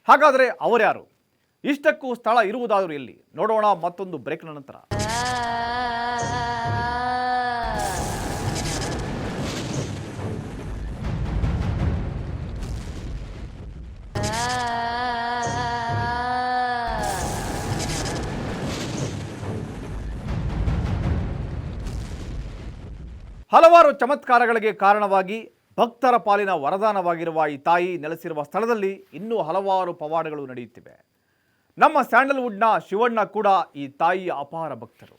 ಹಾಗಾದರೆ ಅವರ್ಯಾರು ಇಷ್ಟಕ್ಕೂ ಸ್ಥಳ ಇರುವುದಾದರೂ ಎಲ್ಲಿ ನೋಡೋಣ ಮತ್ತೊಂದು ಬ್ರೇಕ್ನ ನಂತರ ಹಲವಾರು ಚಮತ್ಕಾರಗಳಿಗೆ ಕಾರಣವಾಗಿ ಭಕ್ತರ ಪಾಲಿನ ವರದಾನವಾಗಿರುವ ಈ ತಾಯಿ ನೆಲೆಸಿರುವ ಸ್ಥಳದಲ್ಲಿ ಇನ್ನೂ ಹಲವಾರು ಪವಾಡಗಳು ನಡೆಯುತ್ತಿವೆ. ನಮ್ಮ ಸ್ಯಾಂಡಲ್ವುಡ್ನ ಶಿವಣ್ಣ ಕೂಡ ಈ ತಾಯಿಯ ಅಪಾರ ಭಕ್ತರು.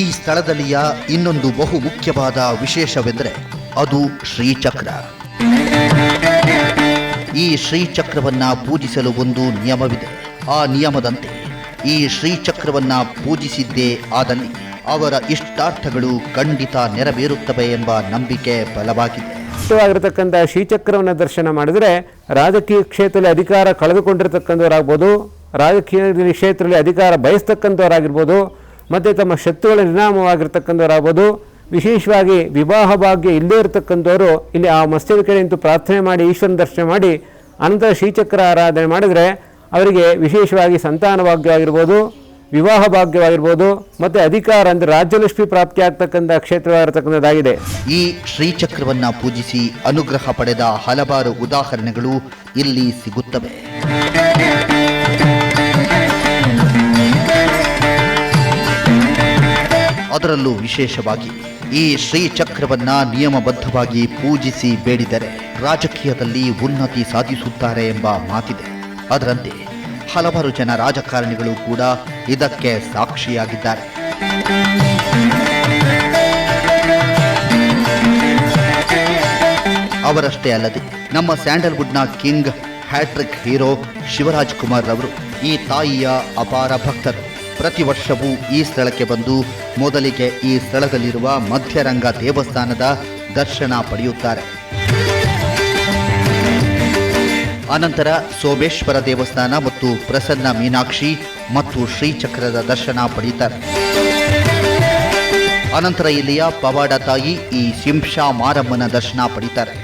ಈ ಸ್ಥಳದಲ್ಲಿಯ ಇನ್ನೊಂದು ಬಹು ಮುಖ್ಯವಾದ ವಿಶೇಷವೆಂದರೆ ಅದು ಶ್ರೀಚಕ್ರ. ಈ ಶ್ರೀಚಕ್ರವನ್ನ ಪೂಜಿಸಲು ಒಂದು ನಿಯಮವಿದೆ. ಆ ನಿಯಮದಂತೆ ಈ ಶ್ರೀಚಕ್ರವನ್ನ ಪೂಜಿಸಿದ್ದೇ ಆದಲ್ಲಿ ಅವರ ಇಷ್ಟಾರ್ಥಗಳು ಖಂಡಿತ ನೆರವೇರುತ್ತವೆ ಎಂಬ ನಂಬಿಕೆ ಬಲವಾಗಿದೆ. ಇಷ್ಟವಾಗಿರತಕ್ಕಂಥ ಶ್ರೀಚಕ್ರವನ್ನು ದರ್ಶನ ಮಾಡಿದರೆ ರಾಜಕೀಯ ಕ್ಷೇತ್ರದಲ್ಲಿ ಅಧಿಕಾರ ಕಳೆದುಕೊಂಡಿರ್ತಕ್ಕಂಥವರಾಗ್ಬೋದು, ರಾಜಕೀಯ ಕ್ಷೇತ್ರದಲ್ಲಿ ಅಧಿಕಾರ ಬಯಸ್ತಕ್ಕಂಥವರಾಗಿರ್ಬೋದು, ಮತ್ತು ತಮ್ಮ ಶತ್ರುಗಳ ನಿರ್ನಾಮವಾಗಿರ್ತಕ್ಕಂಥವರಾಗ್ಬೋದು ವಿಶೇಷವಾಗಿ ವಿವಾಹ ಭಾಗ್ಯ ಇಲ್ಲದೇ ಇರತಕ್ಕಂಥವರು ಇಲ್ಲಿ ಆ ಮಸ್ಜಿದ್ ಕಡೆ ನಿಂತು ಪ್ರಾರ್ಥನೆ ಮಾಡಿ, ಈಶ್ವರನ ದರ್ಶನ ಮಾಡಿ, ಅನಂತರ ಶ್ರೀಚಕ್ರ ಆರಾಧನೆ ಮಾಡಿದರೆ ಅವರಿಗೆ ವಿಶೇಷವಾಗಿ ಸಂತಾನ ಭಾಗ್ಯವಾಗಿರ್ಬೋದು ವಿವಾಹ ಭಾಗ್ಯವಾಗಿರ್ಬೋದು ಮತ್ತು ಅಧಿಕಾರ ಅಂದರೆ ರಾಜ್ಯಲಕ್ಷ್ಮಿ ಪ್ರಾಪ್ತಿ ಆಗ್ತಕ್ಕಂಥ ಕ್ಷೇತ್ರವಾಗಿರ್ತಕ್ಕಂಥದ್ದಾಗಿದೆ ಈ ಶ್ರೀಚಕ್ರವನ್ನು ಪೂಜಿಸಿ ಅನುಗ್ರಹ ಪಡೆದ ಹಲವಾರು ಉದಾಹರಣೆಗಳು ಇಲ್ಲಿ ಸಿಗುತ್ತವೆ. ಅದರಲ್ಲೂ ವಿಶೇಷವಾಗಿ ಈ ಶ್ರೀಚಕ್ರವನ್ನ ನಿಯಮಬದ್ಧವಾಗಿ ಪೂಜಿಸಿ ಬೇಡಿದರೆ ರಾಜಕೀಯದಲ್ಲಿ ಉನ್ನತಿ ಸಾಧಿಸುತ್ತಾರೆ ಎಂಬ ಮಾತಿದೆ. ಅದರಂತೆ ಹಲವಾರು ಜನ ರಾಜಕಾರಣಿಗಳು ಕೂಡ ಇದಕ್ಕೆ ಸಾಕ್ಷಿಯಾಗಿದ್ದಾರೆ. ಅವರಷ್ಟೇ ಅಲ್ಲದೆ ನಮ್ಮ ಸ್ಯಾಂಡಲ್ವುಡ್ನ king hattrick hero Shivaraj Kumar ರವರು ಈ ತಾಯಿಯ ಅಪಾರ ಭಕ್ತರು. ಪ್ರತಿ ವರ್ಷವೂ ಈ ಸ್ಥಳಕ್ಕೆ ಬಂದು ಮೊದಲಿಗೆ ಈ ಸ್ಥಳದಲ್ಲಿರುವ ಮಧ್ಯರಂಗ ದೇವಸ್ಥಾನದ ದರ್ಶನ ಪಡೆಯುತ್ತಾರೆ. ಅನಂತರ ಸೋಮೇಶ್ವರ ದೇವಸ್ಥಾನ ಮತ್ತು ಪ್ರಸನ್ನ ಮೀನಾಕ್ಷಿ ಮತ್ತು ಶ್ರೀಚಕ್ರದ ದರ್ಶನ ಪಡೆಯುತ್ತಾರೆ. ಅನಂತರ ಇಲ್ಲಿಯ ಪವಾಡ ತಾಯಿ ಈ ಸಿಂಷಾ ಮಾರಮ್ಮನ ದರ್ಶನ ಪಡಿತಾರೆ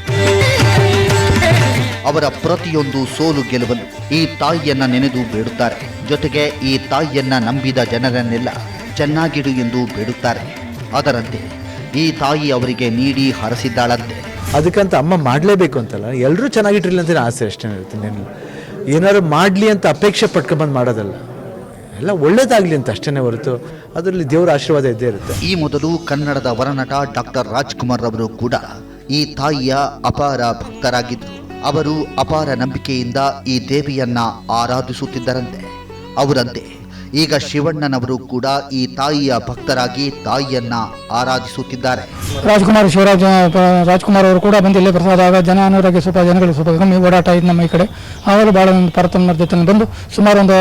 ಅವರ ಪ್ರತಿಯೊಂದು ಸೋಲು ಗೆಲುವನ್ನು ಈ ತಾಯಿಯನ್ನ ನೆನೆದು ಬೇಡುತ್ತಾರೆ. ಜೊತೆಗೆ ಈ ತಾಯಿಯನ್ನ ನಂಬಿದ ಜನರನ್ನೆಲ್ಲ ಚೆನ್ನಾಗಿಡು ಎಂದು ಬೇಡುತ್ತಾರೆ. ಅದರಂತೆ ಈ ತಾಯಿ ಅವರಿಗೆ ನೀಡಿ ಹರಸಿದ್ದಾಳಂತೆ. ಅದಕ್ಕಂತ ಅಮ್ಮ ಮಾಡಲೇಬೇಕು ಅಂತಲ್ಲ? ಎಲ್ಲರೂ ಚೆನ್ನಾಗಿಟ್ಟಿರಲಿ ಅಂತ ಆಸೆ ಅಷ್ಟೇ ಇರುತ್ತೆ ನಾನು ಏನಾದ್ರು ಮಾಡಲಿ ಅಂತ ಅಪೇಕ್ಷೆ ಪಟ್ಕೊಂಡ್ಬಂದು ಮಾಡೋದಲ್ಲ. ಎಲ್ಲ ಒಳ್ಳೇದಾಗಲಿ ಅಂತ ಅಷ್ಟೇ ಹೊರತು ಅದರಲ್ಲಿ ದೇವರ ಆಶೀರ್ವಾದ ಇದ್ದೇ ಇರುತ್ತೆ. ಈ ಮೊದಲು ಕನ್ನಡದ ವರನಟ ಡಾಕ್ಟರ್ ರಾಜ್ಕುಮಾರ್ ಅವರು ಕೂಡ ಈ ತಾಯಿಯ ಅಪಾರ ಭಕ್ತರಾಗಿದ್ದರು. ಅವರು ಅಪಾರ ನಂಬಿಕೆಯಿಂದ ಈ ದೇವಿಯನ್ನ ಆರಾಧಿಸುತ್ತಿದ್ದರಂತೆ. ಅವರಂತೆ ಈಗ ಶಿವಣ್ಣನವರು ಕೂಡ ಈ ತಾಯಿಯ ಭಕ್ತರಾಗಿ ತಾಯಿಯನ್ನ ಆರಾಧಿಸುತ್ತಿದ್ದಾರೆ. ರಾಜ್ಕುಮಾರ್ ಶಿವರಾಜ್ ರಾಜ್ಕುಮಾರ್ ಅವರು ಕೂಡ ಬಂದು ಇಲ್ಲೇ ಪ್ರಸಾದಾಗ ಜನ ಅನಾರೋಗ್ಯ ಸ್ವಲ್ಪ ಜನಗಳು ಸ್ವಲ್ಪ ಕಮ್ಮಿ ಓಡಾಟ ಇದ್ದು ನಮ್ಮ ಈ ಕಡೆ. ಅವರು ಭಾಳ ಒಂದು ಪರತಮ್ಮ ಜೊತೆ ಬಂದು ಸುಮಾರು ಒಂದು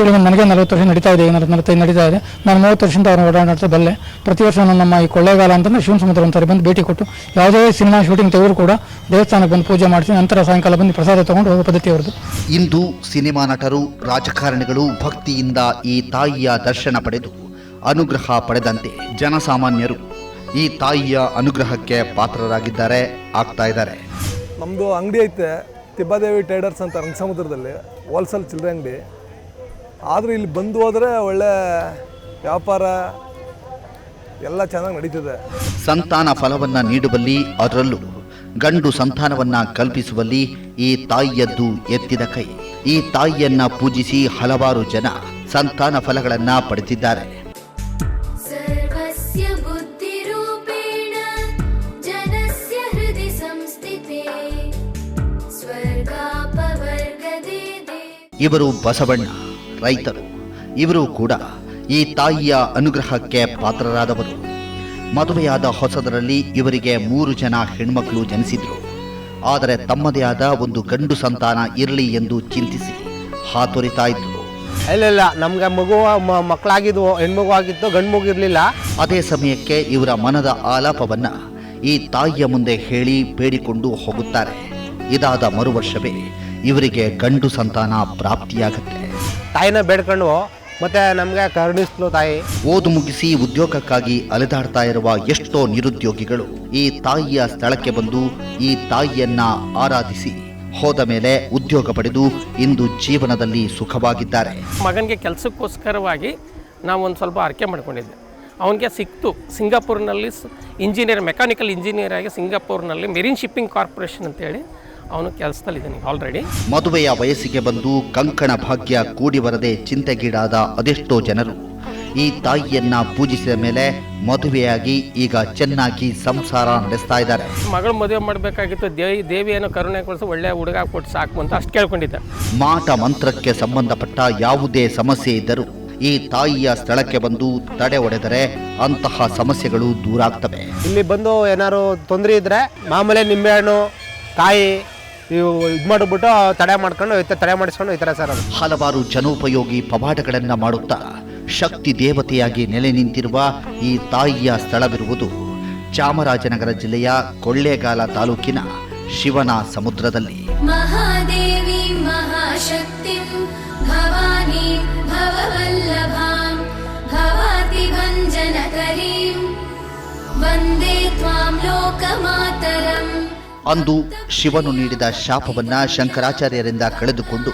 ತಿಳಿದ ನನಗೆ ನಲವತ್ತು ವರ್ಷ ನಡೀತಾ ಇದೆ ನಲವತ್ತು ನಲವತ್ತೈದು ನಡೀತಾ ಇದೆ. ನಾನು ಮೂವತ್ತು ವರ್ಷದಿಂದ ಅವ್ರನ್ನ ಓಡಾಡ್ತಾ ಬಲ್ಲೆ ಪ್ರತಿ ವರ್ಷ ನಾನು ನಮ್ಮ ಈ ಕೊಳ್ಳೇಗಾಲ ಅಂತಂದ್ರೆ ಶಿವನ ಸಮುದ್ರ ಅಂತಾರೆ ಬಂದು ಭೇಟಿ ಕೊಟ್ಟು ಯಾವುದೇ ಸಿನಿಮಾ ಶೂಟಿಂಗ್ ತೆಗೆದ್ರು ಕೂಡ ದೇವಸ್ಥಾನಕ್ಕೆ ಬಂದು ಪೂಜೆ ಮಾಡಿಸಿ ನಂತರ ಸಾಯಂಕಾಲ ಬಂದು ಪ್ರಸಾದ ತಗೊಂಡು ಹೋಗೋ ಪದ್ಧತಿ ಅವರದು ಇಂದು ಸಿನಿಮಾ ನಟರು ರಾಜಕಾರಣಿಗಳು ಭಕ್ತಿಯಿಂದ ಈ ತಾಯಿಯ ದರ್ಶನ ಪಡೆದು ಅನುಗ್ರಹ ಪಡೆದಂತೆ ಜನಸಾಮಾನ್ಯರು ಈ ತಾಯಿಯ ಅನುಗ್ರಹಕ್ಕೆ ಪಾತ್ರರಾಗಿದ್ದಾರೆ ಆಗ್ತಾ ಇದ್ದಾರೆ. ನಮ್ಮದು ಅಂಗಡಿ ಐತೆ ತಿಬ್ಬಾದೇವಿ ಟ್ರೇಡರ್ಸ್ ಅಂತ ರಂಗಸಮುದ್ರದಲ್ಲಿ ಹೋಲ್ಸೇಲ್ ಚಿಲ್ಲರೆ ಅಂಗಡಿ. ಆದರೂ ಇಲ್ಲಿ ಬಂದು ಹೋದರೆ ಒಳ್ಳೆ ವ್ಯಾಪಾರ ಎಲ್ಲ ಚೆನ್ನಾಗಿ ನಡೀತದೆ. ಸಂತಾನ ಫಲವನ್ನ ನೀಡುವಲ್ಲಿ ಅದರಲ್ಲೂ ಗಂಡು ಸಂತಾನವನ್ನ ಕಲ್ಪಿಸುವಲ್ಲಿ ಈ ತಾಯಿಯದ್ದು ಎತ್ತಿದ ಕೈ. ಈ ತಾಯಿಯನ್ನ ಪೂಜಿಸಿ ಹಲವಾರು ಜನ ಸಂತಾನ ಫಲಗಳನ್ನು ಪಡೆದಿದ್ದಾರೆ. ಇವರು ಬಸವಣ್ಣ ರೈತರು. ಇವರು ಕೂಡ ಈ ತಾಯಿಯ ಅನುಗ್ರಹಕ್ಕೆ ಪಾತ್ರರಾದವರು. ಮದುವೆಯಾದ ಹೊಸದರಲ್ಲಿ ಇವರಿಗೆ ಮೂರು ಜನ ಹೆಣ್ಮಕ್ಕಳು ಜನಿಸಿದ್ರು. ಆದರೆ ತಮ್ಮದೇ ಆದ ಒಂದು ಗಂಡು ಸಂತಾನ ಇರಲಿ ಎಂದು ಚಿಂತಿಸಿ ಹಾತೊರಿತಾ ಇದ್ರು. ಇಲ್ಲ ಇಲ್ಲ ನಮ್ಗೆ ಮಗು ಮಕ್ಕಳಾಗಿದ್ವು ಹೆಣ್ಮಗು ಆಗಿತ್ತು ಗಂಡು ಮಗು ಇರಲಿಲ್ಲ ಅದೇ ಸಮಯಕ್ಕೆ ಇವರ ಮನದ ಆಲಾಪವನ್ನ ಈ ತಾಯಿಯ ಮುಂದೆ ಹೇಳಿ ಬೇಡಿಕೊಂಡು ಹೋಗುತ್ತಾರೆ. ಇದಾದ ಮರು ವರ್ಷವೇ ಇವರಿಗೆ ಗಂಡು ಸಂತಾನ ಪ್ರಾಪ್ತಿಯಾಗುತ್ತೆ. ತಾಯಿನ ಬೇಡ್ಕೊಂಡು ಮತ್ತೆ ನಮಗೆ ಕರುಣಿಸ್ಲು ತಾಯಿ. ಓದು ಮುಗಿಸಿ ಉದ್ಯೋಗಕ್ಕಾಗಿ ಅಲೆದಾಡ್ತಾ ಇರುವ ಎಷ್ಟೋ ನಿರುದ್ಯೋಗಿಗಳು ಈ ತಾಯಿಯ ಸ್ಥಳಕ್ಕೆ ಬಂದು ಈ ತಾಯಿಯನ್ನ ಆರಾಧಿಸಿ ಹೋದ ಮೇಲೆ ಉದ್ಯೋಗ ಪಡೆದು ಇಂದು ಜೀವನದಲ್ಲಿ ಸುಖವಾಗಿದ್ದಾರೆ. ಮಗನಿಗೆ ಕೆಲಸಕ್ಕೋಸ್ಕರವಾಗಿ ನಾವು ಒಂದು ಸ್ವಲ್ಪ ಆರ್ಕೆ ಮಾಡ್ಕೊಂಡಿದ್ದೆ. ಅವನಿಗೆ ಸಿಕ್ತು. ಸಿಂಗಾಪುರ್ನಲ್ಲಿ ಇಂಜಿನಿಯರ್ ಮೆಕ್ಯಾನಿಕಲ್ ಇಂಜಿನಿಯರ್ ಆಗಿ ಸಿಂಗಾಪುರ್ನಲ್ಲಿ ಮೆರಿನ್ ಶಿಪ್ಪಿಂಗ್ ಕಾರ್ಪೊರೇಷನ್ ಅಂತೇಳಿ ಅವನು ಕೆಲಸದಲ್ಲಿದ್ದಾನೆ ಆಲ್ರೆಡಿ ಮದುವೆಯ ವಯಸ್ಸಿಗೆ ಬಂದು ಕಂಕಣ ಭಾಗ್ಯ ಕೂಡಿ ಬರದೆ ಚಿಂತೆಗೀಡಾದ ಅದೆಷ್ಟೋ ಜನರು. ಈ ತಾಯಿಯನ್ನ ಪೂಜಿಸಿದ ಮೇಲೆ ಮದುವೆಯಾಗಿ ಈಗ ಚೆನ್ನಾಗಿ ಸಂಸಾರ ನಡೆಸ್ತಾ ಇದ್ದಾರೆ. ಮಗಳು ಮದುವೆ ಮಾಡಬೇಕಾಗಿತ್ತು ದೇವಿ ದೇವಿಯನ್ನು ಕರುಣೆ ಕೊಡಿಸಿ ಒಳ್ಳೆಯ ಹುಡುಗ ಕೊಟ್ಟು ಸಾಕು ಅಂತ ಅಷ್ಟು ಕೇಳ್ಕೊಂಡಿದ್ದೆ. ಮಾಟ ಮಂತ್ರಕ್ಕೆ ಸಂಬಂಧಪಟ್ಟ ಯಾವುದೇ ಸಮಸ್ಯೆ ಇದ್ದರೂ ಈ ತಾಯಿಯ ಸ್ಥಳಕ್ಕೆ ಬಂದು ತಡೆ ಒಡೆದರೆ ಅಂತಹ ಸಮಸ್ಯೆಗಳು ದೂರ ಆಗ್ತವೆ. ಇಲ್ಲಿ ಬಂದು ಏನಾದ್ರು ತೊಂದರೆ ಇದ್ರೆ ಮಾಮೂಲಿ ನಿಂಬೆಹಣ್ಣು ತಾಯಿ ಇವು ಇದು ಮಾಡಿಬಿಟ್ಟು ತಡೆ ಮಾಡ್ಕೊಂಡು ಈ ಥರ ತಡೆ ಮಾಡಿಸ್ಕೊಂಡು ಈ ಥರ ಸರ್ ಅದು ಹಲವಾರು ಜನೋಪಯೋಗಿ ಪವಾಡಗಳನ್ನು ಮಾಡುತ್ತಾ ಶಕ್ತಿ ದೇವತೆಯಾಗಿ ನೆಲೆ ನಿಂತಿರುವ ಈ ತಾಯಿಯ ಸ್ಥಳವಿರುವುದು ಚಾಮರಾಜನಗರ ಜಿಲ್ಲೆಯ ಕೊಳ್ಳೇಗಾಲ ತಾಲೂಕಿನ ಶಿವನ ಸಮುದ್ರದಲ್ಲಿ. ಮಹಾದೇವಿ ಮಹಾಶಕ್ತಿ ಭವಾನಿ ಭವವಲ್ಲಭಾಂ ವಂದೇ ತ್ವಾಂ ಅಂದು ಶಿವನು ನೀಡಿದ ಶಾಪವನ್ನ ಶಂಕರಾಚಾರ್ಯರಿಂದ ಕಳೆದುಕೊಂಡು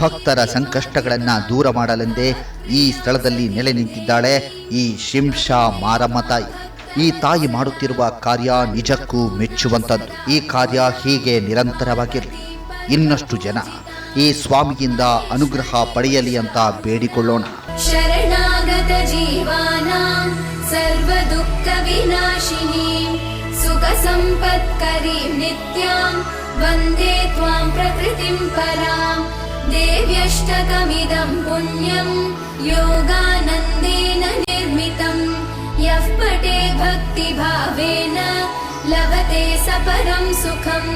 ಭಕ್ತರ ಸಂಕಷ್ಟಗಳನ್ನು ದೂರ ಮಾಡಲೆಂದೇ ಈ ಸ್ಥಳದಲ್ಲಿ ನೆಲೆ ನಿಂತಿದ್ದಾಳೆ ಈ ಶಿಂಷಾ ಮಾರಮ್ಮ ತಾಯಿ. ಈ ತಾಯಿ ಮಾಡುತ್ತಿರುವ ಕಾರ್ಯ ನಿಜಕ್ಕೂ ಮೆಚ್ಚುವಂಥದ್ದು. ಈ ಕಾರ್ಯ ಹೀಗೆ ನಿರಂತರವಾಗಿರಲಿ ಇನ್ನಷ್ಟು ಜನ ಈ ಸ್ವಾಮಿಯಿಂದ ಅನುಗ್ರಹ ಪಡೆಯಲಿ ಅಂತ ಬೇಡಿಕೊಳ್ಳೋಣ. ಶರಣಾಗತ ಜೀವಾನ, ಸರ್ವ ದುಃಖ ವಿನಾಶಿನಿ. सुखसम्पत्करीं नित्यां वन्दे त्वां प्रकृतिं परां देव्यष्टकमिदं पुण्यं योगानन्देन निर्मितं यः पटे भक्तिभावेन लभते स परं सुखम्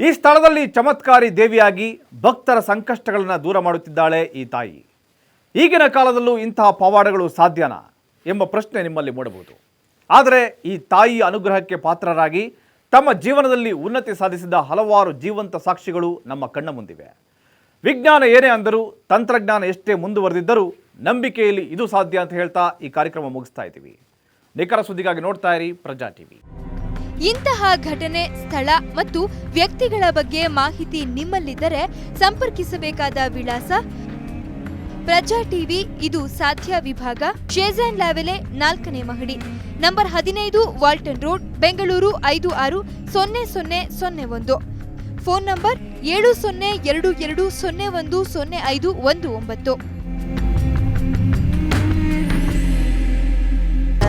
ಈ ಸ್ಥಳದಲ್ಲಿ ಚಮತ್ಕಾರಿ ದೇವಿಯಾಗಿ ಭಕ್ತರ ಸಂಕಷ್ಟಗಳನ್ನು ದೂರ ಮಾಡುತ್ತಿದ್ದಾಳೆ ಈ ತಾಯಿ ಈಗಿನ ಕಾಲದಲ್ಲೂ ಇಂತಹ ಪವಾಡಗಳು ಸಾಧ್ಯನಾ ಎಂಬ ಪ್ರಶ್ನೆ ನಿಮ್ಮಲ್ಲಿ ಮೂಡಬಹುದು. ಆದರೆ ಈ ತಾಯಿಯ ಅನುಗ್ರಹಕ್ಕೆ ಪಾತ್ರರಾಗಿ ತಮ್ಮ ಜೀವನದಲ್ಲಿ ಉನ್ನತಿ ಸಾಧಿಸಿದ ಹಲವಾರು ಜೀವಂತ ಸಾಕ್ಷಿಗಳು ನಮ್ಮ ಕಣ್ಣ ಮುಂದಿವೆ. ವಿಜ್ಞಾನ ಏನೇ ಅಂದರೂ, ತಂತ್ರಜ್ಞಾನ ಎಷ್ಟೇ ಮುಂದುವರೆದಿದ್ದರೂ ನಂಬಿಕೆಯಲ್ಲಿ ಇದು ಸಾಧ್ಯ ಅಂತ ಹೇಳ್ತಾ ಈ ಕಾರ್ಯಕ್ರಮ ಮುಗಿಸ್ತಾ ಇದ್ದೀವಿ. ನಿಖರ ಸುದ್ದಿಗಾಗಿ ನೋಡ್ತಾ ಇರಿ ಪ್ರಜಾ ಟಿವಿ. ಇಂತಹ ಘಟನೆ, ಸ್ಥಳ ಮತ್ತು ವ್ಯಕ್ತಿಗಳ ಬಗ್ಗೆ ಮಾಹಿತಿ ನಿಮ್ಮಲ್ಲಿದ್ದರೆ ಸಂಪರ್ಕಿಸಬೇಕಾದ ವಿಳಾಸ ಪ್ರಜಾ ಟಿವಿ, ಇದು ಸಾಧ್ಯ ವಿಭಾಗ, ಶೇಜಾನ್ ಲ್ಯಾವೆಲೆ ನಾಲ್ಕನೇ ಮಹಡಿ. ನಂಬರ್ ಹದಿನೈದು ವಾಲ್ಟನ್ ರೋಡ್, ಬೆಂಗಳೂರು ಐದು ಆರು ಸೊನ್ನೆ ಸೊನ್ನೆ ಸೊನ್ನೆ ಒಂದು. ಫೋನ್ ನಂಬರ್ ಏಳು ಸೊನ್ನೆ ಎರಡು ಎರಡು ಸೊನ್ನೆ ಒಂದು ಸೊನ್ನೆ ಐದು ಒಂದು ಒಂಬತ್ತು. ಆ.